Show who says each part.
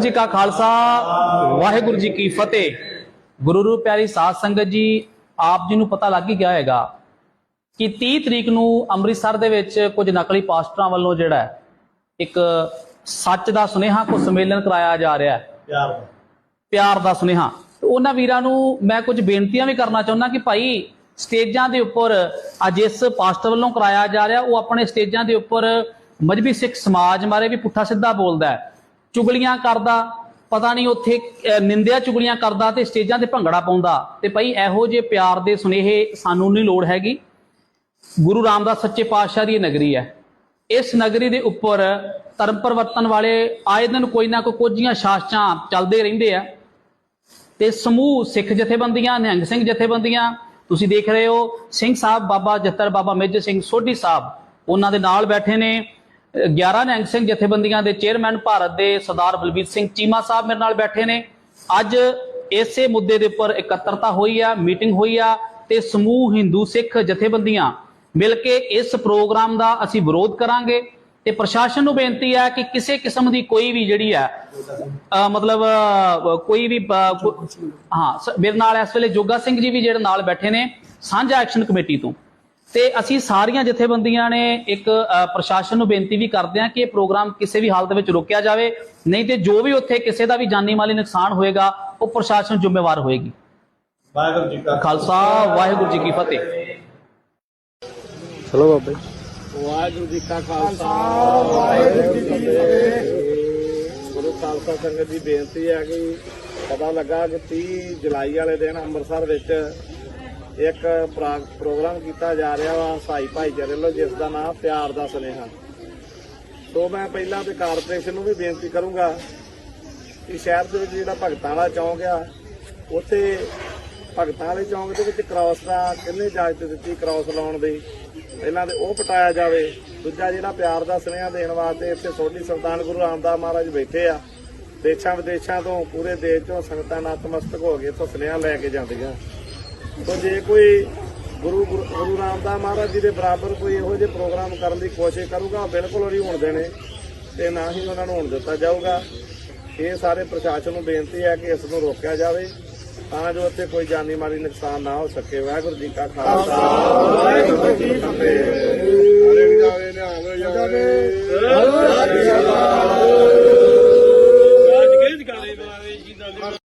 Speaker 1: ਜੀ ਕਾ ਖਾਲਸਾ ਵਾਹਿਗੁਰੂ ਜੀ ਕੀ ਫਤਿਹ। ਗੁਰੂ ਰੂਪ ਪਿਆਰੀ ਸਾਧ ਸੰਗਤ ਜੀ ਆਪ ਜੀ ਨੂੰ ਪਤਾ ਲੱਗ ਹੀ ਗਿਆ ਹੈਗਾ ਕਿ 30 ਤਰੀਕ ਨੂੰ ਅੰਮ੍ਰਿਤਸਰ ਦੇ ਵਿੱਚ ਕੁਝ ਨਕਲੀ ਪਾਸਟਰਾਂ ਵੱਲੋਂ ਜਿਹੜਾ ਇੱਕ ਸੱਚ ਦਾ ਸੁਨੇਹਾ ਕੋ ਸੰਮੇਲਨ ਕਰਾਇਆ ਜਾ ਰਿਹਾ ਹੈ।
Speaker 2: ਪਿਆਰ ਦਾ।
Speaker 1: ਪਿਆਰ ਦਾ ਸੁਨੇਹਾ। ਉਹਨਾਂ ਵੀਰਾਂ ਨੂੰ ਮੈਂ ਕੁਝ ਬੇਨਤੀਆਂ ਵੀ ਕਰਨਾ ਚਾਹੁੰਦਾ ਕਿ ਭਾਈ ਸਟੇਜਾਂ ਦੇ ਉੱਪਰ ਅੱਜ ਇਸ ਪਾਸਟਰ ਵੱਲੋਂ ਕਰਾਇਆ ਜਾ ਰਿਹਾ ਉਹ ਆਪਣੇ ਸਟੇਜਾਂ ਦੇ ਉੱਪਰ ਮਜਬੀ ਸਿੱਖ ਸਮਾਜ ਬਾਰੇ ਵੀ ਪੁੱਠਾ ਸਿੱਧਾ ਬੋਲਦਾ ਹੈ। ਚੁਗਲੀਆਂ ਕਰਦਾ, ਪਤਾ ਨਹੀਂ ਉੱਥੇ ਨਿੰਦਿਆ ਚੁਗਲੀਆਂ ਕਰਦਾ ਤੇ ਸਟੇਜਾਂ ਤੇ ਭੰਗੜਾ ਪਾਉਂਦਾ। ਤੇ ਭਾਈ ਇਹੋ ਜਿਹੇ ਪਿਆਰ ਦੇ ਸੁਨੇਹੇ ਸਾਨੂੰ ਨਹੀਂ ਲੋੜ ਹੈਗੀ। ਗੁਰੂ ਰਾਮਦਾਸ ਸੱਚੇ ਪਾਤਸ਼ਾਹ ਦੀ ਇਹ ਨਗਰੀ ਹੈ। ਇਸ ਨਗਰੀ ਦੇ ਉੱਪਰ ਧਰਮ ਪਰਿਵਰਤਨ ਵਾਲੇ ਆਏ ਦਿਨ ਕੋਈ ਨਾ ਕੋਈ ਕੋਝੀਆਂ ਸ਼ਾਸਕਾਂ ਚੱਲਦੇ ਰਹਿੰਦੇ ਆ। ਤੇ ਸਮੂਹ ਸਿੱਖ ਜਥੇਬੰਦੀਆਂ, ਨਿਹੰਗ ਸਿੰਘ ਜਥੇਬੰਦੀਆਂ, ਤੁਸੀਂ ਦੇਖ ਰਹੇ ਹੋ, ਸਿੰਘ ਸਾਹਿਬ ਬਾਬਾ ਜੱਤਰ ਬਾਬਾ ਮੇਜਰ ਸਿੰਘ ਸੋਢੀ ਸਾਹਿਬ, ਉਹਨਾਂ ਦੇ ਨਾਲ ਬੈਠੇ ਨੇ। 11 ਨਿਹੰਗ ਸਿੰਘ ਜਥੇਬੰਦੀਆਂ ਦੇ ਚੇਅਰਮੈਨ ਭਾਰਤ ਦੇ ਸਰਦਾਰ ਬਲਬੀਰ ਸਿੰਘ ਚੀਮਾ ਸਾਹਿਬ ਮੇਰੇ ਨਾਲ ਬੈਠੇ ਨੇ। ਅੱਜ ਇਸੇ ਮੁੱਦੇ ਦੇ ਉੱਪਰ ਇਕੱਤਰਤਾ ਹੋਈ ਆ, ਮੀਟਿੰਗ ਹੋਈ ਆ ਤੇ ਸਮੂਹ ਹਿੰਦੂ ਸਿੱਖ ਜਥੇਬੰਦੀਆਂ ਮਿਲ ਕੇ ਇਸ ਪ੍ਰੋਗਰਾਮ ਦਾ ਅਸੀਂ ਵਿਰੋਧ ਕਰਾਂਗੇ ਤੇ ਪ੍ਰਸ਼ਾਸਨ ਨੂੰ ਬੇਨਤੀ ਹੈ ਕਿ ਕਿਸੇ ਕਿਸਮ ਦੀ ਕੋਈ ਵੀ ਜਿਹੜੀ ਹੈ ਮਤਲਬ ਕੋਈ ਵੀ ਹਾਂ ਮੇਰੇ ਨਾਲ ਇਸ ਵੇਲੇ ਜੋਗਾ ਸਿੰਘ ਜੀ ਵੀ ਜਿਹੜੇ ਨਾਲ ਬੈਠੇ ਨੇ ਸਾਂਝਾ ਐਕਸ਼ਨ ਕਮੇਟੀ ਤੋਂ। ਤੇ ਅਸੀਂ ਸਾਰੀਆਂ ਜਥੇਬੰਦੀਆਂ ਨੇ ਇੱਕ ਪ੍ਰਸ਼ਾਸਨ ਨੂੰ ਬੇਨਤੀ ਵੀ ਕਰਦੇ ਹਾਂ ਕਿ ਇਹ ਪ੍ਰੋਗਰਾਮ ਕਿਸੇ ਵੀ ਹਾਲਤ ਵਿੱਚ ਰੋਕਿਆ ਜਾਵੇ। ਨਹੀਂ ਤੇ ਜੋ ਵੀ ਉੱਥੇ ਕਿਸੇ ਦਾ ਵੀ ਜਾਨੀ ਮਾਲੀ ਨੁਕਸਾਨ ਹੋਏਗਾ ਉਹ ਪ੍ਰਸ਼ਾਸਨ ਜ਼ਿੰਮੇਵਾਰ ਹੋਏਗੀ।
Speaker 2: ਵਾਹਿਗੁਰੂ ਜੀ ਕਾ
Speaker 1: ਖਾਲਸਾ ਵਾਹਿਗੁਰੂ ਜੀ ਕੀ ਫਤਿਹ।
Speaker 3: ਚਲੋ ਬਾਬੇ
Speaker 2: ਵਾਹਿਗੁਰੂ ਜੀ ਕਾ ਖਾਲਸਾ ਵਾਹਿਗੁਰੂ ਜੀ ਕੀ ਫਤਿਹ। ਗੁਰੂ ਖਾਲਸਾ ਸੰਗਤ ਦੀ ਬੇਨਤੀ ਹੈ ਕਿ ਪਤਾ ਲੱਗਾ ਕਿ 30 ਜੁਲਾਈ ਵਾਲੇ ਦਿਨ ਅੰਮ੍ਰਿਤਸਰ ਵਿੱਚ ਇੱਕ ਪ੍ਰੋਗਰਾਮ ਕੀਤਾ ਜਾ ਰਿਹਾ ਵਾ ਸਾਈ ਭਾਈਚਾਰੇ ਵੱਲੋਂ, ਜਿਸ ਦਾ ਨਾਮ ਪਿਆਰ ਦਾ ਸੁਨੇਹਾ। ਸੋ ਮੈਂ ਪਹਿਲਾਂ ਤੇ ਕਾਰਪੋਰੇਸ਼ਨ ਨੂੰ ਵੀ ਬੇਨਤੀ ਕਰੂੰਗਾ ਕਿ ਸ਼ਹਿਰ ਦੇ ਵਿੱਚ ਜਿਹੜਾ ਭਗਤਾਂ ਵਾਲਾ ਚੌਂਕ ਆ, ਉੱਥੇ ਭਗਤਾਂ ਵਾਲੇ ਚੌਂਕ ਦੇ ਵਿੱਚ ਕ੍ਰਾਸ ਦਾ ਕਿੰਨੇ ਇਜਾਜ਼ਤ ਦਿੱਤੀ ਕ੍ਰਾਸ ਲਾਉਣ ਦੀ। ਪਹਿਲਾਂ ਤੇ ਉਹ ਪਟਾਇਆ ਜਾਵੇ। ਦੂਜਾ ਜਿਹੜਾ ਪਿਆਰ ਦਾ ਸੁਨੇਹਾ ਦੇਣ ਵਾਸਤੇ ਇੱਥੇ ਸੋਢੀ ਸੁਲਤਾਨ ਗੁਰੂ ਰਾਮਦਾਸ ਮਹਾਰਾਜ ਬੈਠੇ ਆ। ਦੇਸ਼ਾਂ ਵਿਦੇਸ਼ਾਂ ਤੋਂ, ਪੂਰੇ ਦੇਸ਼ ਤੋਂ ਸੰਗਤਾਂ ਨਤਮਸਤਕ ਹੋ ਕੇ ਇੱਥੋਂ ਸੁਨੇਹਾ ਲੈ ਕੇ ਜਾਂਦੀਆਂ। ਸੋ ਜੇ ਕੋਈ ਗੁਰੂ ਗੁਰੂ ਗੁਰੂ ਰਾਮਦਾਸ ਮਹਾਰਾਜ ਜੀ ਦੇ ਬਰਾਬਰ ਕੋਈ ਇਹੋ ਜਿਹੇ ਪ੍ਰੋਗਰਾਮ ਕਰਨ ਦੀ ਕੋਸ਼ਿਸ਼ ਕਰੂਗਾ, ਉਹ ਬਿਲਕੁਲ ਨਹੀਂ ਹੋਣ ਦੇਣੇ ਤੇ ਨਾ ਹੀ ਉਹਨਾਂ ਨੂੰ ਹੋਣ ਦਿੱਤਾ ਜਾਊਗਾ। ਇਹ ਸਾਰੇ ਪ੍ਰਸ਼ਾਸਨ ਨੂੰ ਬੇਨਤੀ ਹੈ ਕਿ ਇਸ ਨੂੰ ਰੋਕਿਆ ਜਾਵੇ, ਤਾਂ ਜੋ ਇੱਥੇ ਕੋਈ ਜਾਨੀ ਮਾਲੀ ਨੁਕਸਾਨ ਨਾ ਹੋ ਸਕੇ। ਵਾਹਿਗੁਰੂ ਜੀ ਕਾ ਖਾਲਸਾ। ਵਾਹਿਗੁਰੂ ਜੀ ਕੀ ਫਤਿਹ।